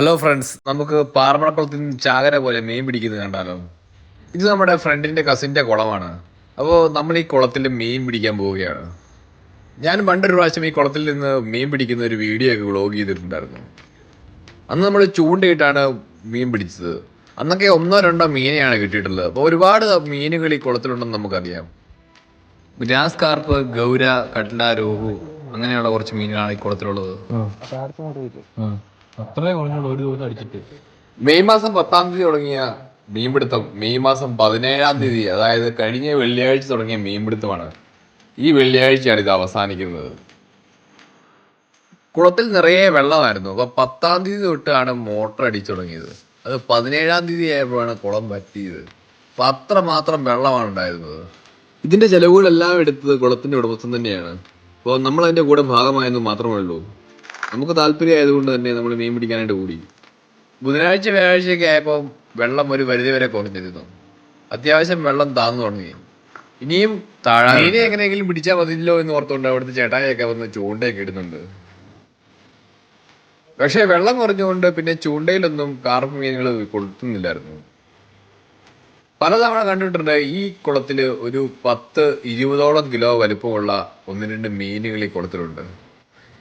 Hello friends നമുക്ക് പാർമണക്കുളത്തിൽ നിന്ന് ചാകര പോലെ മീൻ പിടിക്കുന്നത് കണ്ടാലോ? ഇത് നമ്മുടെ ഫ്രണ്ടിന്റെ കസിന്റെ കുളമാണ്. അപ്പോൾ നമ്മൾ ഈ കുളത്തിൽ മീൻ പിടിക്കാൻ പോവുകയാണ്. ഞാൻ പണ്ടൊരു പ്രാവശ്യം ഈ കുളത്തിൽ നിന്ന് മീൻ പിടിക്കുന്ന ഒരു വീഡിയോ ഒക്കെ വ്ളോഗ് ചെയ്തിട്ടുണ്ടായിരുന്നു. അന്ന് നമ്മൾ ചൂണ്ടയിട്ടാണ് മീൻ പിടിച്ചത്. അന്നൊക്കെ ഒന്നോ രണ്ടോ മീനെയാണ് കിട്ടിയിട്ടുള്ളത്. അപ്പോൾ ഒരുപാട് മീനുകൾ ഈ കുളത്തിലുണ്ടെന്ന് നമുക്കറിയാം. ഗ്രാസ് കാർപ്പ് ഗൗര കട്ല രോഹു അങ്ങനെയുള്ള കുറച്ച് മീനുകളാണ് ഈ കുളത്തിലുള്ളത്. അത്രേ ഒരു ദിവസം അടിച്ചിട്ട്. മെയ് മാസം പത്താം തീയതി തുടങ്ങിയ മീൻപിടുത്തം മെയ് മാസം പതിനേഴാം തീയതി അതായത് കഴിഞ്ഞ വെള്ളിയാഴ്ച തുടങ്ങിയ മീൻപിടുത്തമാണ്. ഈ വെള്ളിയാഴ്ചയാണ് ഇത് അവസാനിക്കുന്നത്. കുളത്തിൽ നിറയെ വെള്ളമായിരുന്നു. അപ്പൊ പത്താം തീയതി തൊട്ടാണ് മോട്ടർ അടിച്ചു തുടങ്ങിയത്. അത് പതിനേഴാം തീയതി ആയപ്പോഴാണ് കുളം പറ്റിയത് അപ്പൊ അത്ര മാത്രം വെള്ളമാണ് ഉണ്ടായിരുന്നത്. ഇതിന്റെ ചെലവുകളെല്ലാം എടുത്തത് കുളത്തിന്റെ ഉടമസ്ഥൻ തന്നെയാണ്. അപ്പോൾ നമ്മൾ അതിന്റെ കൂടെ ഭാഗമായെന്ന് മാത്രമേ ഉള്ളൂ. നമുക്ക് താല്പര്യം ആയതുകൊണ്ട് തന്നെ നമ്മൾ മീൻ പിടിക്കാനായിട്ട് കൂടി. ബുധനാഴ്ച വ്യാഴാഴ്ചയൊക്കെ ആയപ്പോൾ വെള്ളം ഒരു പരിധി വരെ കുറഞ്ഞിരുന്നു അത്യാവശ്യം വെള്ളം താന്നു തുടങ്ങി. ഇനിയും താഴെ മീനെ എങ്ങനെയെങ്കിലും പിടിച്ചാൽ മതിയല്ലോ എന്ന് ഓർത്തുകൊണ്ട് അവിടുത്തെ ചേട്ടായൊക്കെ വന്ന് ചൂണ്ടയൊക്കെ ഇടുന്നുണ്ട്. പക്ഷേ വെള്ളം കുറഞ്ഞുകൊണ്ട് പിന്നെ ചൂണ്ടയിലൊന്നും കാർപ്പ് മീനുകൾ കൊളുത്തുന്നില്ലായിരുന്നു. പലതവണ കണ്ടിട്ടുണ്ട് ഈ കുളത്തിൽ ഒരു പത്ത് ഇരുപതോളം കിലോ വലുപ്പമുള്ള ഒന്ന് രണ്ട് മീനുകൾ ഈ കുളത്തിലുണ്ട്.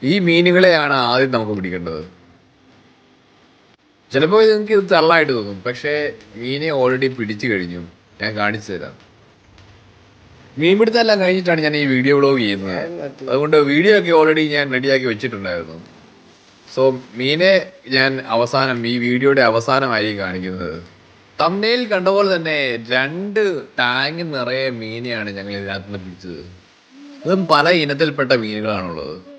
ഈ മീനുകളെയാണ് ആദ്യം നമുക്ക് പിടിക്കേണ്ടത്. ചിലപ്പോൾ നിങ്ങൾക്ക് ഇത് തള്ളായിട്ട് തോന്നും. പക്ഷേ മീനെ ഓൾറെഡി പിടിച്ചു കഴിഞ്ഞു. ഞാൻ കാണിച്ചു തരാം. മീൻ പിടുത്തെല്ലാം കഴിഞ്ഞിട്ടാണ് ഞാൻ ഈ വീഡിയോ വ്ളോഗ് ചെയ്യുന്നത്. അതുകൊണ്ട് വീഡിയോ ഒക്കെ ഓൾറെഡി ഞാൻ റെഡിയാക്കി വെച്ചിട്ടുണ്ടായിരുന്നു. സോ മീനെ ഞാൻ അവസാനം ഈ വീഡിയോയുടെ അവസാനമായി കാണിക്കുന്നത്. തമ്മയിൽ കണ്ട പോലെ തന്നെ രണ്ട് ടാങ്ക് നിറയെ മീനെയാണ് ഞങ്ങൾ ഇതിനകത്ത് നിന്ന് പിടിച്ചത്. അതും പല ഇനത്തിൽപ്പെട്ട മീനുകളാണുള്ളത്.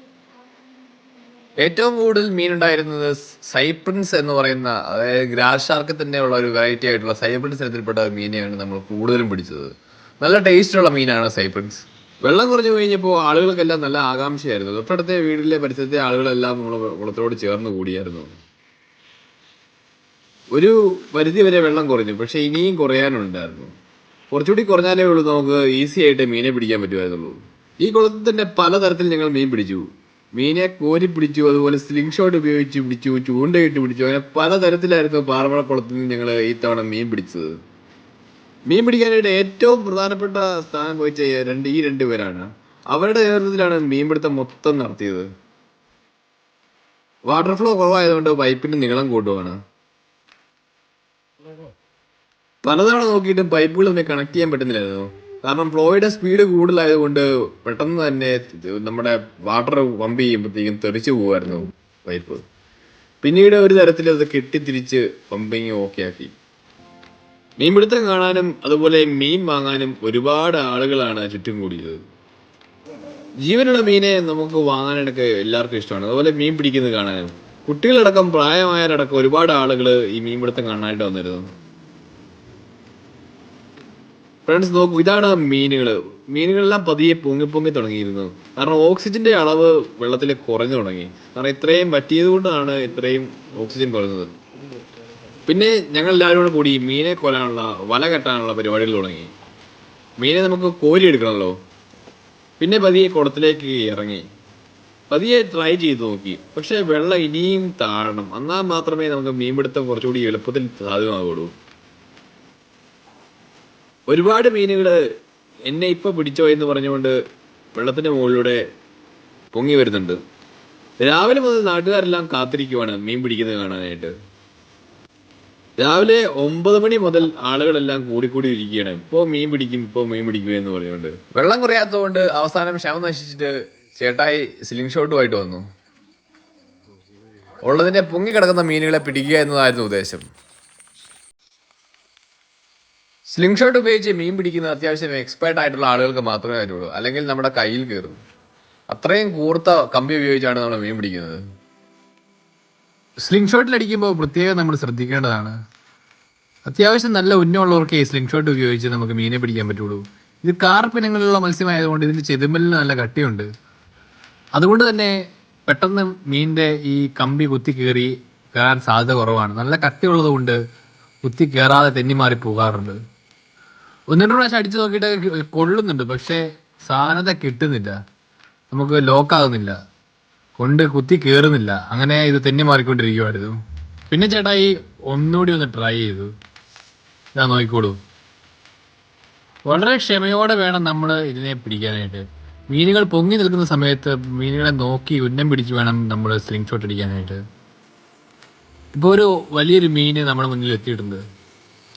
ഏറ്റവും കൂടുതൽ മീൻ ഉണ്ടായിരുന്നത് സൈപ്രിൻസ് എന്ന് പറയുന്ന അതായത് ഗ്രാസ് ഷാർക്ക് തന്നെ ഉള്ള ഒരു വെറൈറ്റി ആയിട്ടുള്ള സൈപ്രിൻസ് ഇനത്തിൽപ്പെട്ട മീനെയാണ് നമ്മൾ കൂടുതലും പിടിച്ചത്. നല്ല ടേസ്റ്റ് ഉള്ള മീനാണ് സൈപ്രിൻസ്. വെള്ളം കുറഞ്ഞു കഴിഞ്ഞപ്പോൾ ആളുകൾക്കെല്ലാം നല്ല ആകാംക്ഷയായിരുന്നു. തൊട്ടടുത്ത വീടിലെ പരിസരത്തെ ആളുകളെല്ലാം നമ്മൾ കുളത്തോട് ചേർന്ന് കൂടിയായിരുന്നു. ഒരു പരിധി വരെ വെള്ളം കുറഞ്ഞു പക്ഷേ ഇനിയും കുറയാനുണ്ടായിരുന്നു. കുറച്ചുകൂടി കുറഞ്ഞാലേ ഉള്ളൂ നമുക്ക് ഈസി ആയിട്ട് മീനെ പിടിക്കാൻ പറ്റുമായിരുന്നുള്ളൂ ഈ കുളത്തിൽ തന്നെ പലതരത്തിൽ ഞങ്ങൾ മീൻ പിടിച്ചു. മീനെ കോരി പിടിച്ചു അതുപോലെ സ്ലിംഗ് ഷോട്ട് ഉപയോഗിച്ച് പിടിച്ചു ചൂണ്ടയിട്ട് പിടിച്ചു അങ്ങനെ പലതരത്തിലായിരുന്നു പാറമഴ നിന്ന് ഞങ്ങൾ ഈ തവണ മീൻ പിടിച്ചത്. മീൻ പിടിക്കാനായിട്ട് ഏറ്റവും പ്രധാനപ്പെട്ട സ്ഥാനം വഹിച്ച രണ്ട് ഈ രണ്ട് പേരാണ്. അവരുടെ നേതൃത്വത്തിലാണ് മീൻപിടുത്തം മൊത്തം നടത്തിയത്. വാട്ടർ ഫ്ലോ കുറവായതുകൊണ്ട് പൈപ്പിന്റെ നീളം കൂട്ടുവാണ്. പലതവണ നോക്കിയിട്ടും പൈപ്പുകൾ കണക്ട് ചെയ്യാൻ പറ്റുന്നില്ലായിരുന്നു. കാരണം ഫ്ലോയുടെ സ്പീഡ് കൂടുതലായതുകൊണ്ട് പെട്ടെന്ന് തന്നെ നമ്മുടെ വാട്ടർ പമ്പ് ചെയ്യുമ്പോഴത്തേക്കും തെറിച്ചു പോകുമായിരുന്നു പൈപ്പ്. പിന്നീട് ഒരു തരത്തിൽ അത് കെട്ടിത്തിരിച്ച് പമ്പിങ് ഓക്കെ ആക്കി മീൻപിടുത്തം കാണാനും അതുപോലെ മീൻ വാങ്ങാനും ഒരുപാട് ആളുകളാണ് ചുറ്റും കൂടിയത്. ജീവനുള്ള മീനെ നമുക്ക് വാങ്ങാനൊക്കെ എല്ലാവർക്കും ഇഷ്ടമാണ്. അതുപോലെ മീൻ പിടിക്കുന്നത് കാണാനും. കുട്ടികളടക്കം പ്രായമായവരടക്കം ഒരുപാട് ആളുകൾ ഈ മീൻപിടുത്തം കാണാനായിട്ട് വന്നിരുന്നു. ഫ്രണ്ട്സ് നോക്കൂ ഇതാണ് മീനുകൾ മീനുകളെല്ലാം പതിയെ പൊങ്ങി പൊങ്ങി തുടങ്ങിയിരുന്നു. കാരണം ഓക്സിജന്റെ അളവ് വെള്ളത്തിൽ കുറഞ്ഞു തുടങ്ങി. കാരണം ഇത്രയും പറ്റിയത് കൊണ്ടാണ് ഇത്രയും ഓക്സിജൻ കുറഞ്ഞത്. പിന്നെ ഞങ്ങൾ എല്ലാവരും കൂടെ കൂടി മീനെ കൊല്ലാനുള്ള വല കെട്ടാനുള്ള പരിപാടികൾ തുടങ്ങി. മീനെ നമുക്ക് കോരി എടുക്കണമല്ലോ പിന്നെ പതിയെ കുളത്തിലേക്ക് ഇറങ്ങി. പതിയെ ട്രൈ ചെയ്ത് നോക്കി. പക്ഷെ വെള്ളം ഇനിയും താഴണം. എന്നാൽ മാത്രമേ നമുക്ക് മീൻപിടുത്തം കുറച്ചുകൂടി എളുപ്പത്തിൽ സാധ്യമാവുള്ളൂ ഒരുപാട് മീനുകൾ എന്നെ ഇപ്പൊ പിടിച്ചോ എന്ന് പറഞ്ഞുകൊണ്ട് വെള്ളത്തിന്റെ മുകളിലൂടെ പൊങ്ങി വരുന്നുണ്ട്. രാവിലെ മുതൽ നാട്ടുകാരെല്ലാം കാത്തിരിക്കുവാണ് മീൻ പിടിക്കുന്നത് കാണാനായിട്ട്. രാവിലെ ഒമ്പത് മണി മുതൽ ആളുകളെല്ലാം കൂടിക്കൂടി ഇരിക്കുകയാണ് ഇപ്പോ മീൻ പിടിക്കും ഇപ്പോ മീൻ പിടിക്കും എന്ന് പറഞ്ഞുകൊണ്ട്. വെള്ളം കുറയാത്തതുകൊണ്ട് അവസാനം ശവം നശിച്ചിട്ട് ചേട്ടായി സ്ലിംഗ് ഷോട്ടുമായിട്ട് വന്നു. ഉള്ളതിനെ പൊങ്ങി കിടക്കുന്ന മീനുകളെ പിടിക്കുക എന്നതായിരുന്നു ഉദ്ദേശം. സ്ലിംഗ് ഷോട്ട് ഉപയോഗിച്ച് മീൻ പിടിക്കുന്ന അത്യാവശ്യം എക്സ്പേർട്ട് ആയിട്ടുള്ള ആളുകൾക്ക് മാത്രമേ പറ്റുള്ളൂ. അല്ലെങ്കിൽ നമ്മുടെ കയ്യിൽ കയറും. അത്രയും കൂർത്ത കമ്പി ഉപയോഗിച്ചാണ് നമ്മൾ മീൻ പിടിക്കുന്നത്. സ്ലിംഗ് ഷോട്ടിൽ അടിക്കുമ്പോൾ പ്രത്യേകം നമ്മൾ ശ്രദ്ധിക്കേണ്ടതാണ്. അത്യാവശ്യം നല്ല ഉന്നമുള്ളവർക്ക് ഈ സ്ലിംഗ് ഷോട്ട് ഉപയോഗിച്ച് നമുക്ക് മീനെ പിടിക്കാൻ പറ്റുള്ളൂ. ഇത് കാർപ്പിനങ്ങളിലുള്ള മത്സ്യമായതുകൊണ്ട് ഇതിന്റെ ചെതുമ്പലിന് നല്ല കട്ടിയുണ്ട്. അതുകൊണ്ട് തന്നെ പെട്ടെന്ന് മീനിന്റെ ഈ കമ്പി കുത്തി കയറി കയറാൻ സാധ്യത കുറവാണ്. നല്ല കട്ടിയുള്ളത് കൊണ്ട് കുത്തി കയറാതെ തെന്നിമാറി പോകാറുണ്ട്. ഒന്ന് രണ്ട് പ്രാവശ്യം അടിച്ചു നോക്കിയിട്ട് കൊള്ളുന്നുണ്ട് പക്ഷേ സാധനത കിട്ടുന്നില്ല. നമുക്ക് ലോക്കാകുന്നില്ല. കൊണ്ട് കുത്തി കയറുന്നില്ല അങ്ങനെ ഇത് തെന്നി മാറിക്കൊണ്ടിരിക്കുമായിരുന്നു പിന്നെ ചേട്ടാ ഈ ഒന്നുകൂടി ഒന്ന് ട്രൈ ചെയ്തു. ഞാൻ നോക്കിക്കോളൂ. വളരെ ക്ഷമയോടെ വേണം നമ്മൾ ഇതിനെ പിടിക്കാനായിട്ട്. മീനുകൾ പൊങ്ങി നിൽക്കുന്ന സമയത്ത് മീനുകളെ നോക്കി ഉന്നം പിടിച്ച് വേണം നമ്മൾ സ്ലിംഗ് ഷോട്ട് അടിക്കാനായിട്ട്. ഇപ്പോൾ ഒരു വലിയൊരു മീന് നമ്മുടെ മുന്നിൽ എത്തിയിട്ടുണ്ട്.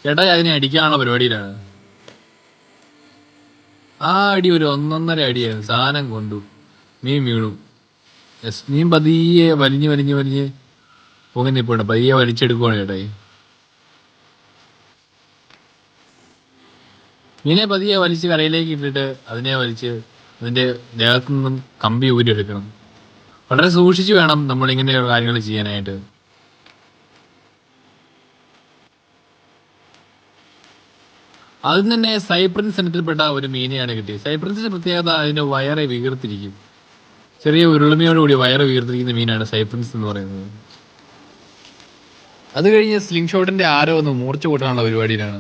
ചേട്ടാ അതിനെ അടിക്കാനുള്ള പരിപാടിയിലാണ്. ആ അടി ഒരു ഒന്നൊന്നര അടിയായിരുന്നു. സാധനം കൊണ്ടു. മീൻ വീണു. യെസ് മീൻ പതിയെ വലിഞ്ഞ് വലിഞ്ഞ് വലിഞ്ഞ് പൊങ്ങി നിൽപ്പുണ്ട് പതിയെ വലിച്ചെടുക്കുവാണ് ചേട്ടായി മീനെ പതിയെ വലിച്ച് കരയിലേക്ക് ഇട്ടിട്ട് അതിനെ വലിച്ച് അതിന്റെ ദേഹത്തു നിന്നും കമ്പി ഊരിയെടുക്കണം. വളരെ സൂക്ഷിച്ച് വേണം നമ്മളിങ്ങനെ കാര്യങ്ങൾ ചെയ്യാനായിട്ട്. അതിൽ തന്നെ സൈപ്രൻസ് ഇനത്തിൽപ്പെട്ട ഒരു മീനെയാണ് കിട്ടിയത്. സൈപ്രൻസിന്റെ പ്രത്യേകത അതിന്റെ വയറെ വീർത്തിരിക്കും. ചെറിയ ഉരുളിമയോടുകൂടി വയറ് വീർത്തിരിക്കുന്ന മീനാണ് സൈപ്രൻസ് എന്ന് പറയുന്നത്. അത് കഴിഞ്ഞ് സ്ലിംഗ് ഷോട്ടിന്റെ ആരോ ഒന്ന് മൂർച്ച കൂട്ടാനുള്ള പരിപാടിയിലാണ്.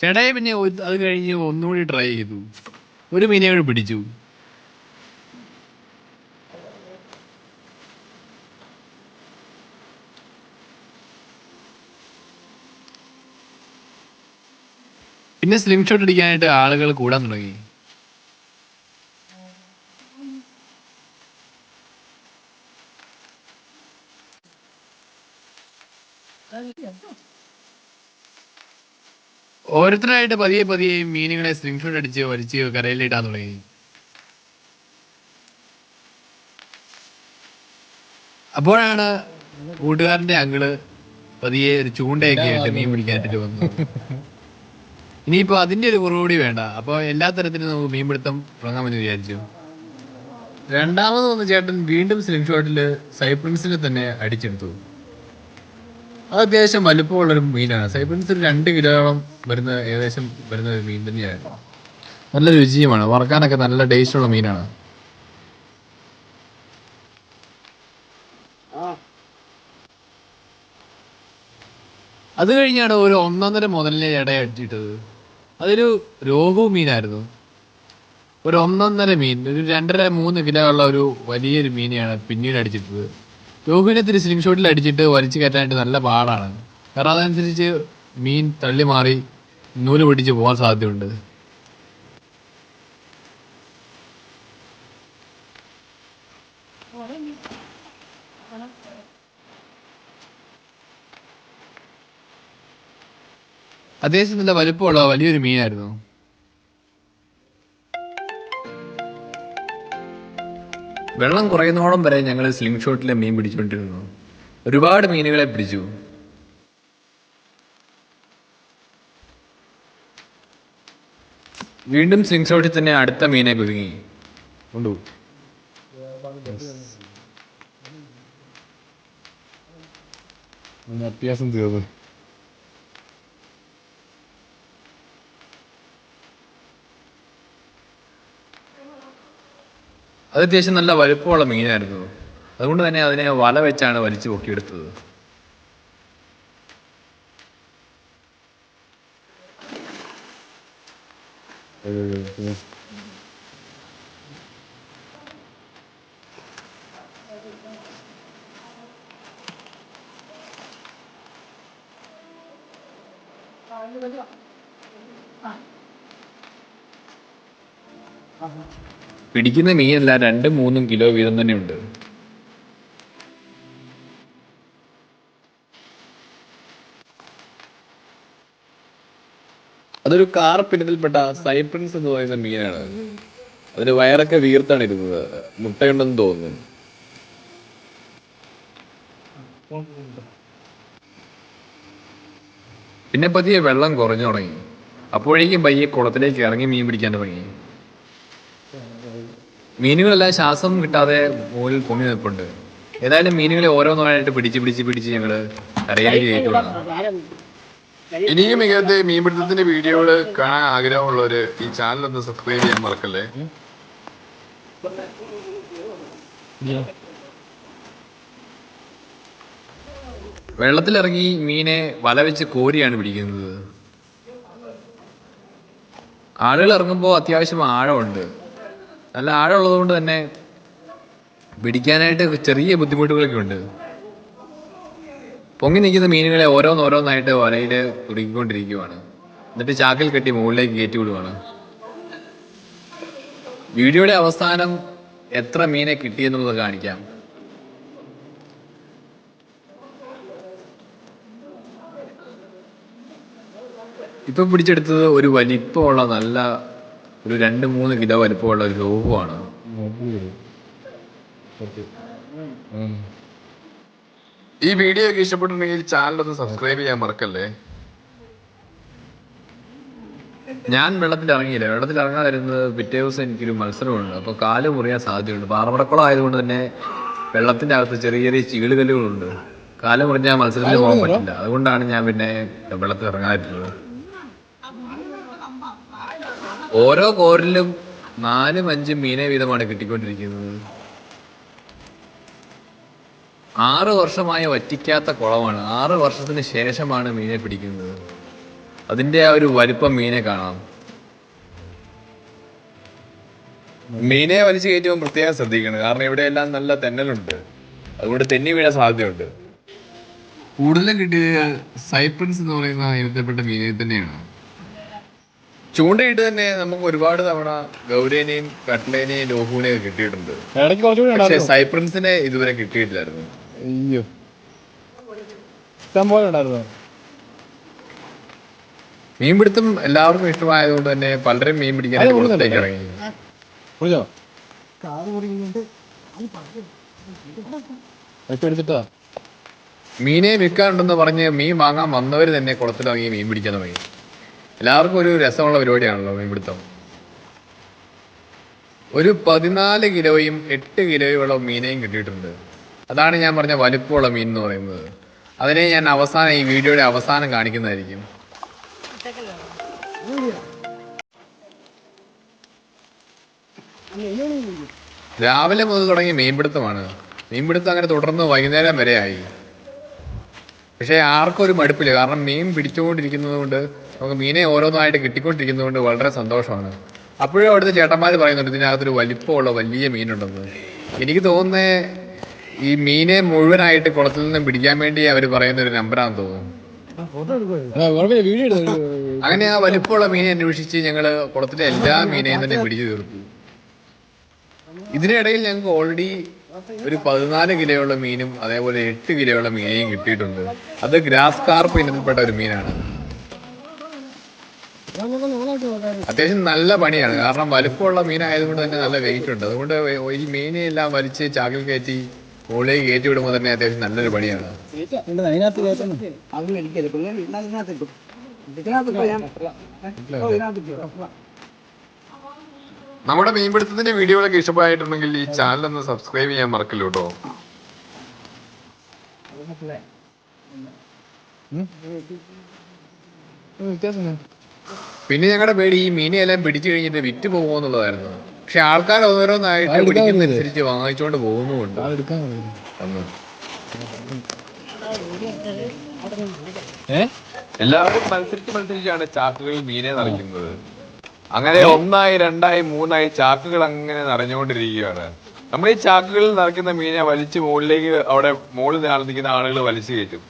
ചേട്ടായി പിന്നെ അത് കഴിഞ്ഞ് ഒന്നുകൂടി ട്രൈ ചെയ്തു. ഒരു മീനെ കൂടി പിടിച്ചു. പിന്നെ സ്ലിം ഷോട്ട് അടിക്കാനായിട്ട് ആളുകൾ കൂടാൻ തുടങ്ങി. ഓരോരുത്തരായിട്ട് പതിയെ പതിയെ മീനുകളെ സ്ലിം ഷോട്ട് അടിച്ച് വലിച്ച് കരയിലിടാൻ തുടങ്ങി. അപ്പോഴാണ് കൂട്ടുകാരന്റെ അങ്ങൾ പതിയെ ഒരു ചൂണ്ടയൊക്കെ ആയിട്ട് മീൻ പിടിക്കാനായിട്ട് വന്നു ഇനിയിപ്പോ അതിന്റെ ഒരു കുറവുകൂടി വേണ്ട. അപ്പൊ എല്ലാ തരത്തിലും നമുക്ക് മീൻപിടുത്തം തുടങ്ങാമെന്ന് വിചാരിച്ചു. രണ്ടാമത് വന്ന ചേട്ടൻ വീണ്ടും സ്ലിം ഷോട്ടിൽ സൈപ്രിൻസിനെ തന്നെ അടിച്ചെടുത്തു. അത് അത്യാവശ്യം വലുപ്പമുള്ള ഒരു മീനാണ്. സൈപ്രിൻസ് ഒരു രണ്ട് കിലോളം വരുന്ന ഏകദേശം വരുന്ന ഒരു മീൻ തന്നെയായിരുന്നു. നല്ല രുചിയുമാണ്. വറക്കാനൊക്കെ നല്ല ടേസ്റ്റ് ഉള്ള മീനാണ്. അത് കഴിഞ്ഞാണ് ഒരു ഒന്നൊന്നര മുതലിനെ ഇട അടിച്ചിട്ടത്. അതൊരു രോഹു മീനായിരുന്നു. ഒരു ഒന്നൊന്നര മീൻ ഒരു രണ്ടര മൂന്ന് കിലോ ഉള്ള ഒരു വലിയൊരു മീനെയാണ് പിന്നീട് അടിച്ചിട്ടത്. രോഹുവിനെ തിരി സ്ലിംഗ് ഷോട്ടിൽ അടിച്ചിട്ട് വലിച്ചു കയറ്റാനായിട്ട് നല്ല പാടാണ്. കാരണം അതനുസരിച്ച് മീൻ തള്ളി മാറി നൂൽ പിടിച്ച് പോകാൻ സാധ്യതയുണ്ട്. അത്യാവശ്യം നല്ല വലുപ്പമുള്ള വലിയൊരു മീനായിരുന്നു? വെള്ളം കുറയുന്നോളം വരെ ഞങ്ങൾ സ്ലിംഗ് ഷോട്ടിലെ മീൻ പിടിച്ചുകൊണ്ടിരുന്നു ഒരുപാട് മീനുകളെ പിടിച്ചു. വീണ്ടും സ്ലിംഗ് ഷോട്ടിൽ തന്നെ അടുത്ത മീനെ കുരുങ്ങി. കൊണ്ടു അത്യാവശ്യം തീർന്നു. അത് അത്യാവശ്യം നല്ല വലുപ്പമുള്ള മീനായിരുന്നു. അതുകൊണ്ട് തന്നെ അതിനെ വല വെച്ചാണ് വലിച്ചു പൊക്കിയെടുത്തത്. പിടിക്കുന്ന മീനല്ല രണ്ടും മൂന്നും കിലോ വീതം തന്നെ ഉണ്ട് അതൊരു കാർപ്പിനത്തിൽപ്പെട്ട സൈപ്രൻസ് എന്ന് പറയുന്ന മീനാണ്. അതിന് വയറൊക്കെ വീർത്താണ് ഇരുന്നത്. മുട്ടയുണ്ടെന്ന് തോന്നുന്നു. പിന്നെ പതിയെ വെള്ളം കുറഞ്ഞു തുടങ്ങി. അപ്പോഴേക്കും പയ്യെ കുളത്തിലേക്ക് ഇറങ്ങി മീൻ പിടിക്കാൻ തുടങ്ങി. മീനുകളെല്ലാം ശ്വാസം കിട്ടാതെ മുകളിൽ പൊങ്ങി നിൽപ്പുണ്ട്. ഏതായാലും മീനുകളെ ഓരോന്നായിട്ട് പിടിച്ച് പിടിച്ച് പിടിച്ച് ഞങ്ങൾ ഇനിയും ഇങ്ങനത്തെ മീൻപിടുത്തത്തിന്റെ വീഡിയോകൾ കാണാൻ ആഗ്രഹമുള്ളവര് ഈ ചാനൽ ഒന്ന് സബ്സ്ക്രൈബ് ചെയ്യാൻ മറക്കല്ലേ? വെള്ളത്തിലിറങ്ങി മീനെ വല വെച്ച് കോരിയാണ് പിടിക്കുന്നത്. ആളുകൾ ഇറങ്ങുമ്പോൾ അത്യാവശ്യം ആഴമുണ്ട്. നല്ല ആഴമുള്ളത് കൊണ്ട് തന്നെ പിടിക്കാനായിട്ട് ചെറിയ ബുദ്ധിമുട്ടുകളൊക്കെ ഉണ്ട്. പൊങ്ങി നിൽക്കുന്ന മീനുകളെ ഓരോന്നോരോന്നായിട്ട് വലയിൽ കുടുക്കിക്കൊണ്ടിരിക്കുവാണ് എന്നിട്ട് ചാക്കിൽ കെട്ടി മുകളിലേക്ക് കയറ്റി വിടുവാണ് വീഡിയോയുടെ അവസാനം എത്ര മീനെ കിട്ടിയെന്നുള്ളത് കാണിക്കാം. ഇപ്പൊ പിടിച്ചെടുത്തത് ഒരു വലിപ്പമുള്ള നല്ല ഒരു രണ്ട് മൂന്ന് കിലോ വലിപ്പമുള്ള ഒരു രോഹുവാണ് ഈ വീഡിയോ ഒക്കെ ഇഷ്ടപ്പെട്ടിട്ടുണ്ടെങ്കിൽ ചാനൽ ഒന്ന് സബ്സ്ക്രൈബ് ചെയ്യാൻ മറക്കല്ലേ? ഞാൻ വെള്ളത്തിൽ ഇറങ്ങിയില്ല. വെള്ളത്തിൽ ഇറങ്ങാതിരുന്നത് പിറ്റേ ദിവസം എനിക്കൊരു മത്സരമുണ്ട്. അപ്പോൾ കാൽ മുറിയാൻ സാധ്യതയുണ്ട്. പാറമടക്കുളം ആയതുകൊണ്ട് തന്നെ വെള്ളത്തിന്റെ അകത്ത് ചെറിയ ചെറിയ ചീളുകല്ലുകളുണ്ട്. കാൽ മുറിഞ്ഞാൽ മത്സരത്തിൽ പോകാൻ പറ്റില്ല. അതുകൊണ്ടാണ് ഞാൻ പിന്നെ വെള്ളത്തിൽ ഇറങ്ങാതിരുന്നത്. ഓരോ കോറിലും നാലും അഞ്ചും മീനെ വീതമാണ് കിട്ടിക്കൊണ്ടിരിക്കുന്നത്. ആറ് വർഷമായി വറ്റിക്കാത്ത കുളമാണ്. ആറ് വർഷത്തിന് ശേഷമാണ് മീനെ പിടിക്കുന്നത്. അതിന്റെ ആ ഒരു വലിപ്പം മീനെ കാണാം. മീനെ വലിച്ചു കയറ്റുമ്പോൾ പ്രത്യേകം ശ്രദ്ധിക്കണം. കാരണം ഇവിടെയെല്ലാം നല്ല തെന്നലുണ്ട്. അതുകൊണ്ട് തെന്നി വീഴാൻ സാധ്യതയുണ്ട്. കൂടുതലും കിട്ടിയത് സൈപ്രൻസ് എന്ന് പറയുന്ന ഇനത്തിൽപ്പെട്ട മീനെ തന്നെയാണ്. ചൂണ്ടയിട്ട് തന്നെ നമുക്ക് ഒരുപാട് തവണ ഗൗരേനെയും കട്ട്ലേനെയും ലോഹുവിനെയും കിട്ടിയിട്ടുണ്ട്. ഇടയ്ക്ക് കുറച്ചുകൂടി പക്ഷെ സൈപ്രൻസിനെ ഇതുവരെ കിട്ടിയിട്ടില്ലായിരുന്നു. അയ്യോ. ഇഷ്ടം പോലെ ഉണ്ടായിരുന്നു. മീൻപിടുത്തം എല്ലാവർക്കും ഇഷ്ടമായതുകൊണ്ട് തന്നെ പലരും മീൻ പിടിക്കാൻ കുളത്തിലേക്ക് ഇറങ്ങി. എടുത്തിട്ടാ? മീനെ വിൽക്കാനുണ്ടെന്ന് പറഞ്ഞ് മീൻ വാങ്ങാൻ വന്നവര് തന്നെ കുളത്തിലിറങ്ങി മീൻ പിടിക്കാൻ തുടങ്ങി. എല്ലാവർക്കും ഒരു രസമുള്ള പരിപാടിയാണല്ലോ മീൻപിടുത്തം ഒരു പതിനാല് കിലോയും എട്ട് കിലോയുള്ള മീനെയും കിട്ടിയിട്ടുണ്ട്. അതാണ് ഞാൻ പറഞ്ഞ വലുപ്പമുള്ള മീൻ എന്ന് പറയുന്നത്. അതിനെ ഞാൻ അവസാനം ഈ വീഡിയോയുടെ അവസാനം കാണിക്കുന്നതായിരിക്കും. രാവിലെ മുതൽ തുടങ്ങിയ മീൻപിടുത്തമാണ് മീൻപിടുത്തം അങ്ങനെ തുടർന്ന് വൈകുന്നേരം വരെ ആയി. പക്ഷേ ആർക്കും ഒരു മടുപ്പില്ല. കാരണം മീൻ പിടിച്ചുകൊണ്ടിരിക്കുന്നത് കൊണ്ട് നമുക്ക് മീനെ ഓരോന്നായിട്ട് കിട്ടിക്കൊണ്ടിരിക്കുന്നതുകൊണ്ട് വളരെ സന്തോഷമാണ്. അപ്പോഴും അവിടുത്തെ ചേട്ടന്മാർ പറയുന്നുണ്ട് ഇതിനകത്തൊരു വലിപ്പമുള്ള വലിയ മീനുണ്ടെന്ന്. എനിക്ക് തോന്നുന്നത് ഈ മീനെ മുഴുവനായിട്ട് കുളത്തിൽ നിന്ന് പിടിക്കാൻ വേണ്ടി അവർ പറയുന്ന ഒരു നമ്പറാന്ന് തോന്നുന്നു. അങ്ങനെ ആ വലിപ്പമുള്ള മീനെ അന്വേഷിച്ച് ഞങ്ങൾ കുളത്തിലെ എല്ലാ മീനെയും തന്നെ പിടിച്ചു തീർത്തു. ഇതിനിടയിൽ ഞങ്ങൾക്ക് ഓൾറെഡി ഒരു പതിനാല് കിലോയുള്ള മീനും അതേപോലെ എട്ട് കിലോയുള്ള മീനെയും കിട്ടിയിട്ടുണ്ട്. അത് ഗ്രാസ് കാർപ്പ് ഇനത്തിൽപ്പെട്ട ഒരു മീനാണ്. അത്യാവശ്യം നല്ല പണിയാണ്. കാരണം വലുപ്പമുള്ള മീനായതുകൊണ്ട് തന്നെ നല്ല വെയിറ്റ് ഉണ്ട്. അതുകൊണ്ട് ഈ മീനെ എല്ലാം വലിച്ച് ചാക്കിൽ കയറ്റി മുകളിലേക്ക് കയറ്റി വിടുമ്പോൾ തന്നെ അത്യാവശ്യം നല്ലൊരു പണിയാണ്. നമ്മുടെ മീൻപിടുത്തത്തിന്റെ വീഡിയോകളൊക്കെ ഇഷ്ടമായിട്ടുണ്ടെങ്കിൽ ഈ ചാനൽ ഒന്ന് സബ്സ്ക്രൈബ് ചെയ്യാൻ മറക്കില്ല കേട്ടോ? വ്യത്യാസം പിന്നെ ഞങ്ങളുടെ പേടി ഈ മീനെല്ലാം പിടിച്ചു കഴിഞ്ഞിട്ട് വിറ്റ് പോകുമോ എന്നുള്ളതായിരുന്നു പക്ഷെ ആൾക്കാർ ഓരോന്നായിട്ട് പിടിക്കുന്നതനുസരിച്ച് പോകുന്നുമുണ്ട്. അന്ന്. ഏ? എല്ലാവരും മത്സരിച്ച് മത്സരിച്ചാണ് ചാക്കുകളിൽ മീനെ നിറയ്ക്കുന്നത്. അങ്ങനെ ഒന്നായി രണ്ടായി മൂന്നായി ചാക്കുകൾ അങ്ങനെ നിറഞ്ഞുകൊണ്ടിരിക്കുകയാണ്. നമ്മൾ ഈ ചാക്കുകളിൽ നിറയ്ക്കുന്ന മീനെ വലിച്ച് മുകളിലേക്ക് അവിടെ മുകളിൽ നിൽക്കുന്ന ആളുകൾ വലിച്ചു കയറ്റും.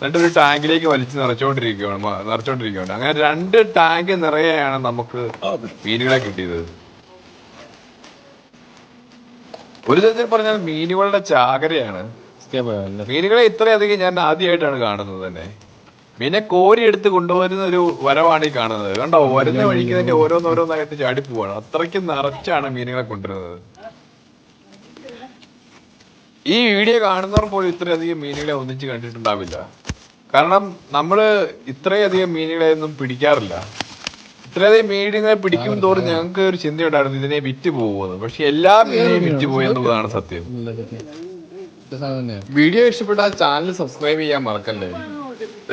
എന്നിട്ട് ഒരു ടാങ്കിലേക്ക് വലിച്ചു നിറച്ചോണ്ടിരിക്കുകയാണ് നിറച്ചോണ്ടിരിക്കുകയാണ്. അങ്ങനെ രണ്ട് ടാങ്ക് നിറയെയാണ് നമുക്ക് മീനുകളെ കിട്ടിയത്. ഒരു തരത്തിൽ പറഞ്ഞാൽ മീനുകളുടെ ചാകരയാണ്. മീനുകളെ ഇത്രയധികം ഞാൻ ആദ്യമായിട്ടാണ് കാണുന്നത് തന്നെ. മീനെ കോരി എടുത്ത് കൊണ്ടുവരുന്ന ഒരു വരവാണ് ഈ കാണുന്നത്. കണ്ടോ? വരുന്ന വഴിക്ക് തന്നെ ഓരോന്നോരോന്നായിട്ട് ചാടി പോവാണ്. അത്രയ്ക്ക് നിറച്ചാണ് മീനുകളെ കൊണ്ടുവരുന്നത്. ഈ വീഡിയോ കാണുന്നവർ പോലും ഇത്രയധികം മീനുകളെ ഒന്നിച്ച് കണ്ടിട്ടുണ്ടാവില്ല. കാരണം നമ്മൾ ഇത്രയധികം മീനുകളെ ഒന്നും പിടിക്കാറില്ല. ഇത്രയധികം മീനുകളെ പിടിക്കും തോറും ഞങ്ങൾക്ക് ഒരു ചിന്തയുണ്ടായിരുന്നു ഇതിനെ വിറ്റ് പോകുമെന്ന്. പക്ഷെ എല്ലാ മീനെയും വിറ്റ് പോയി എന്നുള്ളതാണ് സത്യം. വീഡിയോ ഇഷ്ടപ്പെട്ട ചാനൽ സബ്സ്ക്രൈബ് ചെയ്യാൻ മറക്കല്ലേ?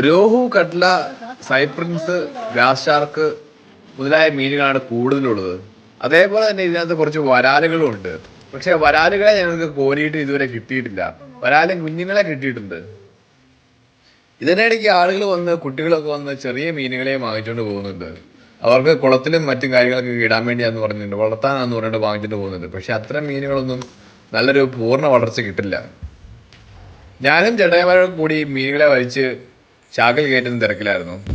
Rohu catla cyprinus grass shark മുതലായ മീനുകളാണ് കൂടുതലുള്ളത്. അതേപോലെ തന്നെ ഇതിനകത്ത് കുറച്ച് വരാലുകളും ഉണ്ട്. പക്ഷെ വരാലുകളെ ഞങ്ങൾക്ക് കോരിയിട്ട് ഇതുവരെ കിട്ടിയിട്ടില്ല. വരാലും കുഞ്ഞുങ്ങളെ കിട്ടിയിട്ടുണ്ട്. ഇതിനിടയ്ക്ക് ആളുകൾ വന്ന് കുട്ടികളൊക്കെ വന്ന് ചെറിയ മീനുകളെ വാങ്ങിച്ചുകൊണ്ട് പോകുന്നുണ്ട്. അവർക്ക് കുളത്തിലും മറ്റും കാര്യങ്ങളൊക്കെ ഇടാൻ വേണ്ടിയാന്ന് പറഞ്ഞിട്ടുണ്ട്. വളർത്താനാന്ന് പറഞ്ഞിട്ട് വാങ്ങിച്ചിട്ട് പോകുന്നുണ്ട്. പക്ഷെ അത്തരം മീനുകളൊന്നും നല്ലൊരു പൂർണ വളർച്ച കിട്ടില്ല. ഞാനും ചേട്ടായിമാരും കൂടി മീനുകളെ വലിച്ച് ചാക്കൽ കയറ്റുന്ന തിരക്കിലായിരുന്നു.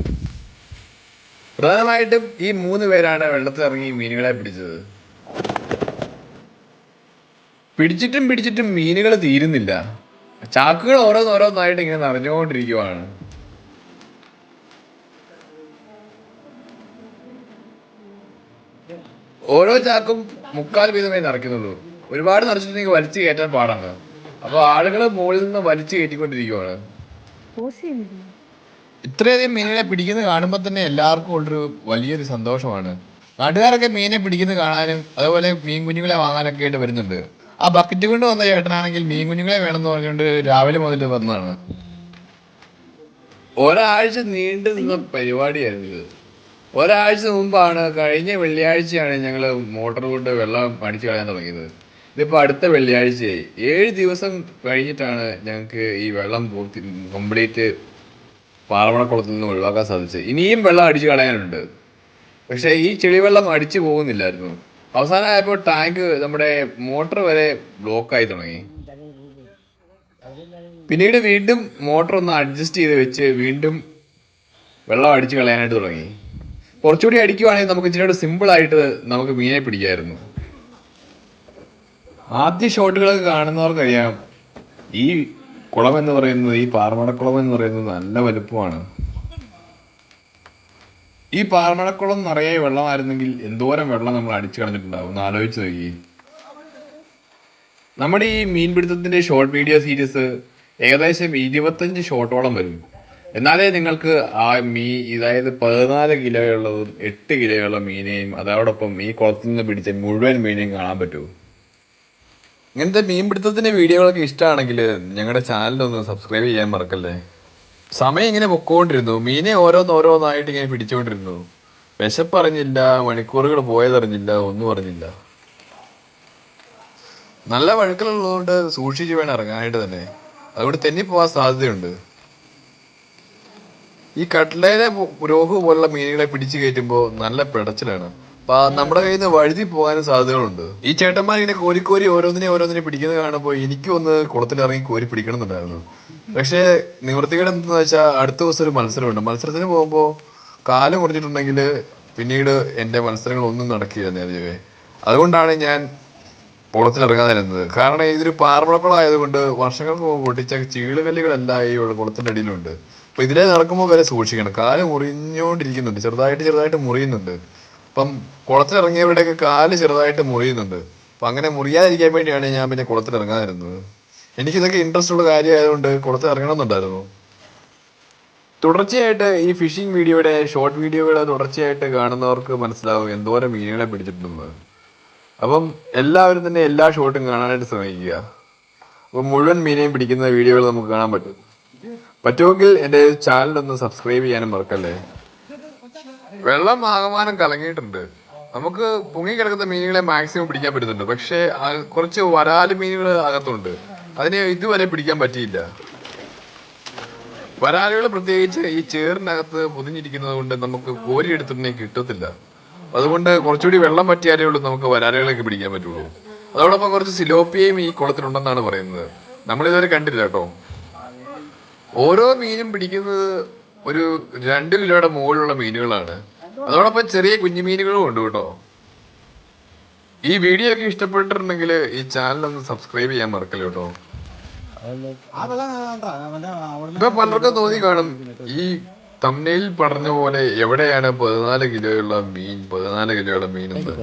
പ്രധാനമായിട്ടും ഈ മൂന്ന് പേരാണ് വെള്ളത്തിൽ ഇറങ്ങി മീനുകളെ പിടിച്ചത്. പിടിച്ചിട്ടും പിടിച്ചിട്ടും മീനുകൾ തീരുന്നില്ല. ചാക്കുകൾ ഓരോന്നോരോന്നായിട്ട് ഇങ്ങനെ നിറഞ്ഞുകൊണ്ടിരിക്കുവാണ്. ഓരോ ചാക്കും മുക്കാൽ വീതമേ നിറയ്ക്കുന്നുള്ളൂ. ഒരുപാട് നിറച്ചിട്ടുണ്ടെങ്കിൽ വലിച്ചു കയറ്റാൻ പാടാണ്. അപ്പൊ ആളുകൾ മുകളിൽ നിന്ന് വലിച്ചു കയറ്റിക്കൊണ്ടിരിക്കുവാണ്. ഇത്രയധികം മീനിനെ പിടിക്കുന്നത് കാണുമ്പോൾ തന്നെ എല്ലാവർക്കും ഉള്ളൊരു വലിയൊരു സന്തോഷമാണ്. നാട്ടുകാരൊക്കെ മീനെ പിടിക്കുന്നത് കാണാനും അതുപോലെ മീൻ കുഞ്ഞുങ്ങളെ വാങ്ങാനൊക്കെ ആയിട്ട് വരുന്നുണ്ട്. ആ ബക്കറ്റ് കൊണ്ട് വന്ന ചേട്ടനാണെങ്കിൽ മീൻ കുഞ്ഞുങ്ങളെ വേണമെന്ന് പറഞ്ഞുകൊണ്ട് രാവിലെ മുതൽ വന്നതാണ്. ഒരാഴ്ച നീണ്ടു നിന്ന പരിപാടിയായിരുന്നു ഇത്. ഒരാഴ്ച മുമ്പാണ് കഴിഞ്ഞ വെള്ളിയാഴ്ചയാണ് ഞങ്ങൾ മോട്ടോർ കൊണ്ട് വെള്ളം അടിച്ചു കളയാൻ തുടങ്ങിയത്. ഇതിപ്പോ അടുത്ത വെള്ളിയാഴ്ചയായി. ഏഴ് ദിവസം കഴിഞ്ഞിട്ടാണ് ഞങ്ങൾക്ക് ഈ വെള്ളം പൂർത്തി കംപ്ലീറ്റ് പാറമണക്കുളത്തിൽ നിന്ന് ഒഴിവാക്കാൻ സാധിച്ചത്. ഇനിയും വെള്ളം അടിച്ചു കളയാനുണ്ട്. പക്ഷേ ഈ ചെളിവെള്ളം അടിച്ചു പോകുന്നില്ലായിരുന്നു. അവസാനമായപ്പോൾ ടാങ്ക് നമ്മുടെ മോട്ടർ വരെ ബ്ലോക്ക് ആയി തുടങ്ങി. പിന്നീട് വീണ്ടും മോട്ടർ ഒന്ന് അഡ്ജസ്റ്റ് ചെയ്ത് വെച്ച് വീണ്ടും വെള്ളം അടിച്ചു കളയാനായിട്ട് തുടങ്ങി. കുറച്ചുകൂടി അടിക്കുവാണെങ്കിൽ നമുക്ക് ഇച്ചിരി സിമ്പിൾ ആയിട്ട് നമുക്ക് മീനെ പിടിക്കായിരുന്നു. ആദ്യ ഷോട്ടുകളൊക്കെ കാണുന്നവർക്കറിയാം ഈ കുളം എന്ന് പറയുന്നത് ഈ പാറമടക്കുളം എന്ന് പറയുന്നത് നല്ല വലുപ്പമാണ്. ഈ പാറമഴക്കുളം നിറയെ വെള്ളമായിരുന്നെങ്കിൽ എന്തോരം വെള്ളം നമ്മൾ അടിച്ചു കളഞ്ഞിട്ടുണ്ടാവും? ഒന്ന് ആലോചിച്ച് നോക്കി. നമ്മുടെ ഈ മീൻപിടുത്തത്തിന്റെ ഷോർട്ട് വീഡിയോ സീരീസ് ഏകദേശം ഇരുപത്തഞ്ച് ഷോട്ടോളം വരും. എന്നാലേ നിങ്ങൾക്ക് ആ മീ അതായത് പതിനാല് കിലോയുള്ളതും എട്ട് കിലോയുള്ള മീനെയും അതോടൊപ്പം ഈ കുളത്തിൽ നിന്ന് പിടിച്ച മുഴുവൻ മീനെയും കാണാൻ പറ്റൂ. ഇങ്ങനത്തെ മീൻപിടുത്തത്തിന്റെ വീഡിയോകളൊക്കെ ഇഷ്ടമാണെങ്കിൽ ഞങ്ങളുടെ ചാനലൊന്ന് സബ്സ്ക്രൈബ് ചെയ്യാൻ മറക്കല്ലേ? സമയം ഇങ്ങനെ പൊക്കോണ്ടിരുന്നു. മീനെ ഓരോന്നോരോന്നായിട്ട് ഇങ്ങനെ പിടിച്ചുകൊണ്ടിരുന്നു വിശപ്പറിഞ്ഞില്ല മണിക്കൂറുകൾ പോയതറിഞ്ഞില്ല ഒന്നും അറിഞ്ഞില്ല. നല്ല വഴുക്കലുള്ളതുകൊണ്ട് സൂക്ഷിച്ചു വേണം ഇറങ്ങാനായിട്ട് തന്നെ. അതുകൊണ്ട് തെന്നി പോവാൻ സാധ്യതയുണ്ട്. ഈ കട്ട്ലേനെ രോഹു പോലുള്ള മീനുകളെ പിടിച്ചു കയറ്റുമ്പോൾ നല്ല പിടച്ചിലാണ്. അപ്പൊ നമ്മുടെ കയ്യിൽ നിന്ന് വഴുതി പോകാനും സാധ്യതകളുണ്ട്. ഈ ചേട്ടന്മാർ ഇങ്ങനെ കോരിക്കോരി ഓരോന്നിനെ ഓരോന്നിനെ പിടിക്കുന്നത് കാണുമ്പോൾ എനിക്കും ഒന്ന് കുളത്തിലിറങ്ങി കോരി പിടിക്കണമെന്നുണ്ടായിരുന്നു പക്ഷേ നിവൃത്തികേട് എന്താന്ന് വെച്ചാൽ അടുത്ത ദിവസം ഒരു മത്സരമുണ്ട്. മത്സരത്തിന് പോകുമ്പോൾ കാലം കുറഞ്ഞിട്ടുണ്ടെങ്കിൽ പിന്നീട് എന്റെ മത്സരങ്ങളൊന്നും നടക്കില്ല നേരെ അതുകൊണ്ടാണ് ഞാൻ കുളത്തിലിറങ്ങാതിരുന്നത് കാരണം ഇതൊരു പാറമളക്കളായതുകൊണ്ട് വർഷങ്ങൾക്ക് മുമ്പ് പൊട്ടിച്ച ചീളുകല്ലുകളെല്ലാം ഈ കുളത്തിന്റെ അടിയിലുണ്ട്. അപ്പോൾ ഇതിലേ നടക്കുമ്പോൾ വരെ സൂക്ഷിക്കണം. കാൽ മുറിഞ്ഞോണ്ടിരിക്കുന്നുണ്ട് ചെറുതായിട്ട് ചെറുതായിട്ട് മുറിയുന്നുണ്ട്. അപ്പം കുളത്തിലിറങ്ങിയവരുടെയൊക്കെ കാൽ ചെറുതായിട്ട് മുറിയുന്നുണ്ട്. അപ്പൊ അങ്ങനെ മുറിയാതിരിക്കാൻ വേണ്ടിയാണ് ഞാൻ പിന്നെ കുളത്തിലിറങ്ങാതിരുന്നത് എനിക്കിതൊക്കെ ഇൻട്രസ്റ്റ് ഉള്ള കാര്യമായതുകൊണ്ട് കുളത്തിൽ ഇറങ്ങണമെന്നുണ്ടായിരുന്നു. തുടർച്ചയായിട്ട് ഈ ഫിഷിംഗ് വീഡിയോയുടെ ഷോർട്ട് വീഡിയോകളെ തുടർച്ചയായിട്ട് കാണുന്നവർക്ക് മനസ്സിലാവും എന്തോരം മീനുകളെ പിടിച്ചിട്ടുണ്ടെന്ന് അപ്പം എല്ലാവരും തന്നെ എല്ലാ ഷോട്ടും കാണാനായിട്ട് ശ്രമിക്കുക. അപ്പം മുഴുവൻ മീനെയും പിടിക്കുന്ന വീഡിയോകൾ നമുക്ക് കാണാൻ പറ്റും. പറ്റുമെങ്കിൽ എന്റെ ചാനൽ ഒന്ന് സബ്സ്ക്രൈബ് ചെയ്യാനും മറക്കല്ലേ? വെള്ളം ആകമാനം കലങ്ങിയിട്ടുണ്ട്. നമുക്ക് പൊങ്ങി കിടക്കുന്ന മീനുകളെ മാക്സിമം പിടിക്കാൻ പറ്റുന്നുണ്ട്. പക്ഷേ കുറച്ച് വരാൽ മീനുകൾ അകത്തുണ്ട്. അതിനെ ഇതുവരെ പിടിക്കാൻ പറ്റിയില്ല. വരാലുകൾ പ്രത്യേകിച്ച് ഈ ചേറിനകത്ത് പൊതിഞ്ഞിരിക്കുന്നത് കൊണ്ട് നമുക്ക് കോരിയെടുത്തിട്ടുണ്ടെങ്കിൽ കിട്ടത്തില്ല. അതുകൊണ്ട് കുറച്ചുകൂടി വെള്ളം പറ്റിയാലേ ഉള്ളൂ നമുക്ക് വരാലുകളൊക്കെ പിടിക്കാൻ പറ്റുള്ളൂ. അതോടൊപ്പം കുറച്ച് സിലോപ്പിയയും ഈ കുളത്തിലുണ്ടെന്നാണ് പറയുന്നത്. നമ്മളിതുവരെ കണ്ടില്ല കേട്ടോ. ഓരോ മീനും പിടിക്കുന്നത് ഒരു രണ്ട് കിലോയുടെ മുകളിലുള്ള മീനുകളാണ്. അതോടൊപ്പം ചെറിയ കുഞ്ഞു മീനുകളും ഉണ്ട് കേട്ടോ. ഈ വീഡിയോ ഒക്കെ ഇഷ്ടപ്പെട്ടിട്ടുണ്ടെങ്കിൽ ഈ ചാനൽ ഒന്ന് സബ്സ്ക്രൈബ് ചെയ്യാൻ മറക്കല്ലോ കേട്ടോ. ഇപ്പൊ പലർക്കും തോന്നി കാണും ഈ തമ്നയിൽ പറഞ്ഞ പോലെ എവിടെയാണ് പതിനാല് കിലോയുള്ള മീൻ പതിനാല് കിലോയുള്ള മീൻ എന്ന്.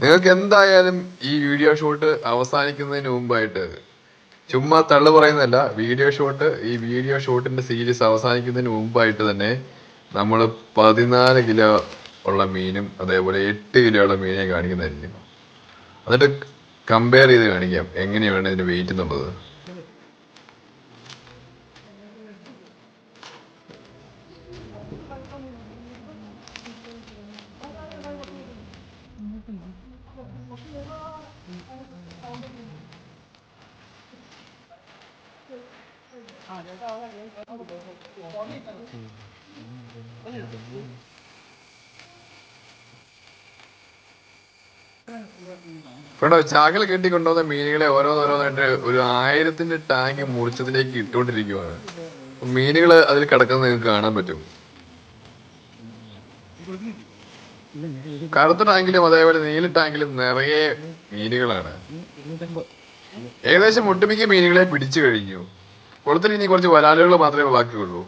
നിങ്ങൾക്ക് എന്തായാലും ഈ വീഡിയോ ഷൂട്ട് അവസാനിക്കുന്നതിന് മുമ്പായിട്ട് ചുമ്മാ തള്ളു പറയുന്നതല്ല വീഡിയോ ഷോട്ട് ഈ വീഡിയോ ഷോട്ടിന്റെ സീരീസ് അവസാനിക്കുന്നതിന് മുമ്പായിട്ട് തന്നെ നമ്മൾ പതിനാല് കിലോ ഉള്ള മീനും അതേപോലെ എട്ട് കിലോ ഉള്ള മീനെ കാണിക്കുന്നതായിരിക്കും എന്നിട്ട് കമ്പയർ ചെയ്ത് കാണിക്കാം എങ്ങനെയാണ് ഇതിന്റെ വെയിറ്റ് എന്നുള്ളത്. കേട്ടോ ചാകൽ കെട്ടിക്കൊണ്ടുവന്ന മീനുകളെ ഓരോന്നോരോന്നായിട്ട് ഒരു ആയിരത്തിന്റെ ടാങ്ക് മുറിച്ചതിലേക്ക് ഇട്ടുകൊണ്ടിരിക്കുവാണ്. മീനുകൾ അതിൽ കിടക്കുന്നത് നിങ്ങൾക്ക് കാണാൻ പറ്റും. കറുത്ത ടാങ്കിലും അതേപോലെ നീല ടാങ്കിലും നിറയെ മീനുകളാണ്. ഏകദേശം ഒട്ടുമിക്ക മീനുകളെ പിടിച്ചു കഴിഞ്ഞു. കുളത്തിൽ ഇനി കുറച്ച് വരാലുകൾ മാത്രമേ ബാക്കിയുള്ളൂ.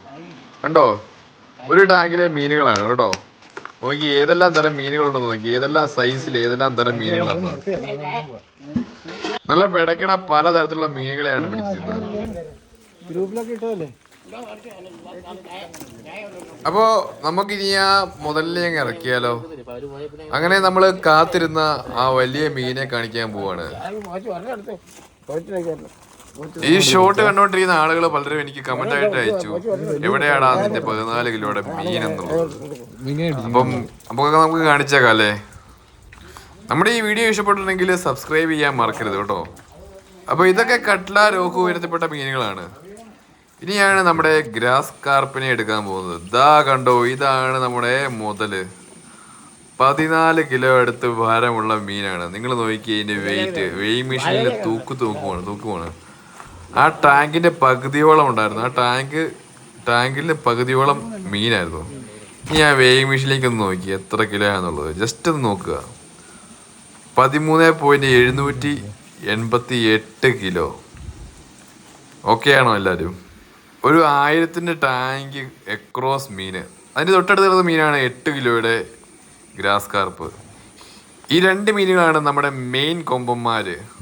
കണ്ടോ? ഒരു ടാങ്കിലെ മീനുകളാണ് കേട്ടോ. നോക്കി ഏതെല്ലാം തരം മീനുകളുണ്ടെന്ന് നോക്കി. ഏതെല്ലാം സൈസിൽ ഏതെല്ലാം തരം മീനുകളാണ്. നല്ല പിടക്കണ പലതരത്തിലുള്ള മീനുകളെയാണ് പിടിച്ചിരുന്നത്. അപ്പോ നമുക്കിനി ആ മുതലിനെ അങ്ങ് ഇറക്കിയാലോ? അങ്ങനെ നമ്മൾ കാത്തിരുന്ന ആ വലിയ മീനെ കാണിക്കാൻ പോവാണ്. ഈ ഷോട്ട് കണ്ടോണ്ടിരിക്കുന്ന ആളുകൾ പലരും എനിക്ക് കമന്റ് ആയിട്ട് അയച്ചു. എവിടെയാടാ അതിന്റെ പതിനാല് കിലോയുടെ മീൻ എന്നുള്ളത് അപ്പം അപ്പൊ നമുക്ക് കാണിച്ചേക്കാം അല്ലേ? നമ്മുടെ ഈ വീഡിയോ ഇഷ്ടപ്പെട്ടിട്ടുണ്ടെങ്കിൽ സബ്സ്ക്രൈബ് ചെയ്യാൻ മറക്കരുത് കേട്ടോ. അപ്പൊ ഇതൊക്കെ കട്ട്ല രോഹു ഇനത്തിൽപ്പെട്ട മീനുകളാണ്. ഇനിയാണ് നമ്മുടെ ഗ്രാസ് കാർപ്പിനെ എടുക്കാൻ പോകുന്നത്. ദാ കണ്ടോ ഇതാണ് നമ്മുടെ മുതൽ. പതിനാല് കിലോ അടുത്ത് ഭാരമുള്ള മീനാണ്. നിങ്ങൾ നോക്കി ഇതിന്റെ വെയിറ്റ് വെയ് മെഷീനിൽ തൂക്ക് തൂക്കുവാണ് തൂക്കുവാണ്. ആ ടാങ്കിന്റെ പകുതിയോളം ഉണ്ടായിരുന്നു. ആ ടാങ്ക് ടാങ്കിന്റെ പകുതിയോളം മീനായിരുന്നു. ഇനി ആ വെയ് മെഷീനിലേക്ക് ഒന്ന് നോക്കി എത്ര കിലോ ആണെന്നുള്ളത്. ജസ്റ്റ് ഒന്ന് നോക്കുക. പതിമൂന്ന് പോയിന്റ് എഴുന്നൂറ്റി എൺപത്തി എട്ട് കിലോ. ഓക്കെ ആണോ എല്ലാവരും ഒരു ആയിരത്തിന്റെ ടാങ്ക് എക്രോസ് മീൻ അതിന്റെ തൊട്ടടുത്ത് കിടന്ന മീനാണ് എട്ട് കിലോയുടെ ഗ്രാസ് കാർപ്പ്. ഈ രണ്ട് മീനുകളാണ് നമ്മുടെ മെയിൻ കൊമ്പന്മാര്.